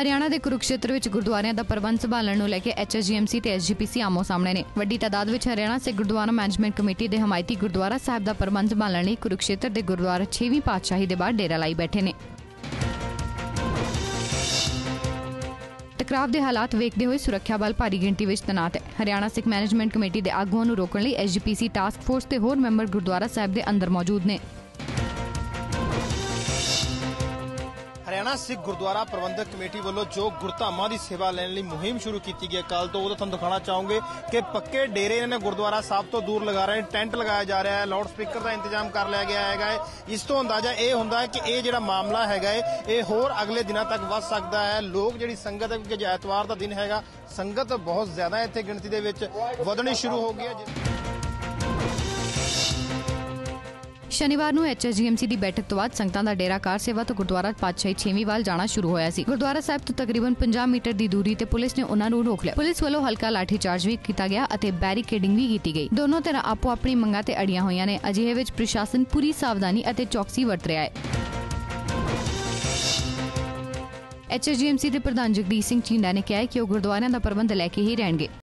ਹਰਿਆਣਾ ਦੇ ਕੁਰੂਕਸ਼ੇਤਰ ਵਿੱਚ ਗੁਰਦੁਆਰਿਆਂ ਦਾ ਪ੍ਰਬੰਧ ਸੰਭਾਲਣ ਨੂੰ ਲੈ ਕੇ ਐਚਐਸਜੀਐਮਸੀ ਤੇ ਐਸਜੀਪੀਸੀ ਆਮੋ ਸਾਹਮਣੇ ਨੇ। ਵੱਡੀ ਤਾਦਾਦ ਵਿੱਚ ਹਰਿਆਣਾ ਸਿੱਖ ਗੁਰਦੁਆਰਾ ਮੈਨੇਜਮੈਂਟ ਕਮੇਟੀ ਦੇ ਹਮਾਇਤੀ ਗੁਰਦੁਆਰਾ ਸਾਹਿਬ ਦਾ ਪ੍ਰਬੰਧ ਸੰਭਾਲਣ ਲਈ ਕੁਰੂਕਸ਼ੇਤਰ ਦੇ ਗੁਰਦੁਆਰਾ 6ਵੀਂ ਪਾਤਸ਼ਾਹੀ ਦੇ ਬਾਹਰ ਡੇਰਾ ਲਾਈ ਬੈਠੇ ਨੇ। ਟਕਰਾਵ ਦੇ ਹਾਲਾਤ ਵੇਖਦੇ ਹੋਏ ਸੁਰੱਖਿਆ ਬਲ ਭਾਰੀ ਗਿਣਤੀ ਵਿੱਚ ਤੈਨਾਤ ਹੈ। ਹਰਿਆਣਾ ਸਿੱਖ ਮੈਨੇਜਮੈਂਟ ਕਮੇਟੀ ਦੇ ਆਗੂਆਂ ਨੂੰ ਰੋਕਣ ਲਈ ਐਸਜੀਪੀਸੀ ਟਾਸਕ ਫੋਰਸ ਤੇ ਹੋਰ ਮੈਂਬਰ ਗੁਰਦੁਆਰਾ ਸਾਹਿਬ ਦੇ ਅੰਦਰ ਮੌਜੂਦ ਨੇ। ਹਰਿਆਣਾ ਸਿੱਖ ਗੁਰਦੁਆਰਾ ਪ੍ਰਬੰਧਕ ਕਮੇਟੀ ਵੱਲੋਂ ਜੋ ਗੁਰਧਾਮਾਂ ਦੀ ਸੇਵਾ ਲੈਣ ਲਈ ਮੁਹਿੰਮ ਸ਼ੁਰੂ ਕੀਤੀ ਗਈ ਕੱਲ ਤੋਂ ਉਹਦਾ ਤੁਹਾਨੂੰ ਦਿਖਾਣਾ ਚਾਹੋਗੇ ਕਿ ਪੱਕੇ ਡੇਰੇ ਇਹਨਾਂ ਨੇ ਗੁਰਦੁਆਰਾ ਸਾਹਿਬ ਤੋਂ ਦੂਰ ਲਗਾ ਰਹੇ ਟੈਂਟ ਲਗਾਇਆ ਜਾ ਰਿਹਾ ਹੈ, ਲਾਊਡ ਸਪੀਕਰ ਦਾ ਇੰਤਜ਼ਾਮ ਕਰ ਲਿਆ ਗਿਆ ਹੈਗਾ ਹੈ। ਇਸ ਤੋਂ ਅੰਦਾਜ਼ਾ ਇਹ ਹੁੰਦਾ ਹੈ ਕਿ ਇਹ ਜਿਹੜਾ ਮਾਮਲਾ ਹੈਗਾ ਹੈ, ਇਹ ਹੋਰ ਅਗਲੇ ਦਿਨਾਂ ਤੱਕ ਵੱਧ ਸਕਦਾ ਹੈ। ਲੋਕ ਜਿਹੜੀ ਸੰਗਤ ਹੈ, ਕਿਉਂਕਿ ਐਤਵਾਰ ਦਾ ਦਿਨ ਹੈਗਾ, ਸੰਗਤ ਬਹੁਤ ਜ਼ਿਆਦਾ ਇੱਥੇ ਗਿਣਤੀ ਦੇ ਵਿੱਚ, ਵਧਣੀ ਸ਼ੁਰੂ ਹੋ ਗਈ ਹੈ। ਸ਼ਨੀਵਾਰ ਨੂੰ ਐਚਐਸਜੀਐਮਸੀ ਦੀ ਬੈਠਕ ਤੋਂ ਬਾਅਦ ਸੰਗਤਾਂ ਦਾ ਡੇਰਾ ਕਾਰ ਸੇਵਾ ਤੋਂ ਗੁਰਦੁਆਰਾ ਪਾਤਸ਼ਾਹੀ 6ਵੀਂ ਵੱਲ ਜਾਣਾ ਸ਼ੁਰੂ ਹੋਇਆ ਸੀ। ਗੁਰਦੁਆਰਾ ਸਾਹਿਬ ਤੋਂ ਤਕਰੀਬਨ 50 ਮੀਟਰ ਦੀ ਦੂਰੀ ਤੇ ਪੁਲਿਸ ਨੇ ਉਹਨਾਂ ਨੂੰ ਰੋਕ ਲਿਆ। ਪੁਲਿਸ ਵੱਲੋਂ ਹਲਕਾ ਲਾਠੀ ਚਾਰਜ ਵੀ ਕੀਤਾ ਗਿਆ ਅਤੇ ਬੈਰੀਕੇਡਿੰਗ ਵੀ ਕੀਤੀ ਗਈ। ਦੋਨੋਂ ਧਿਰਾਂ ਆਪੋ ਆਪਣੀ ਮੰਗਾਂ ਤੇ ਅੜੀਆਂ ਹੋਈਆਂ ਨੇ। ਅਜਿਹੇ ਵਿੱਚ ਪ੍ਰਸ਼ਾਸਨ ਪੂਰੀ ਸਾਵਧਾਨੀ ਅਤੇ ਚੌਕਸੀ ਵਰਤ ਰਿਹਾ ਹੈ। ਐਚਐਸਜੀਐਮਸੀ ਦੇ ਪ੍ਰਧਾਨ ਜਗਦੀਸ਼ ਸਿੰਘ ਚੀਂਡਾ ਨੇ ਕਿਹਾ ਕਿ ਉਹ ਗੁਰਦੁਆਰਿਆਂ ਦਾ ਪ੍ਰਬੰਧ ਲੈ ਕੇ ਹੀ ਰਹਿਣਗੇ।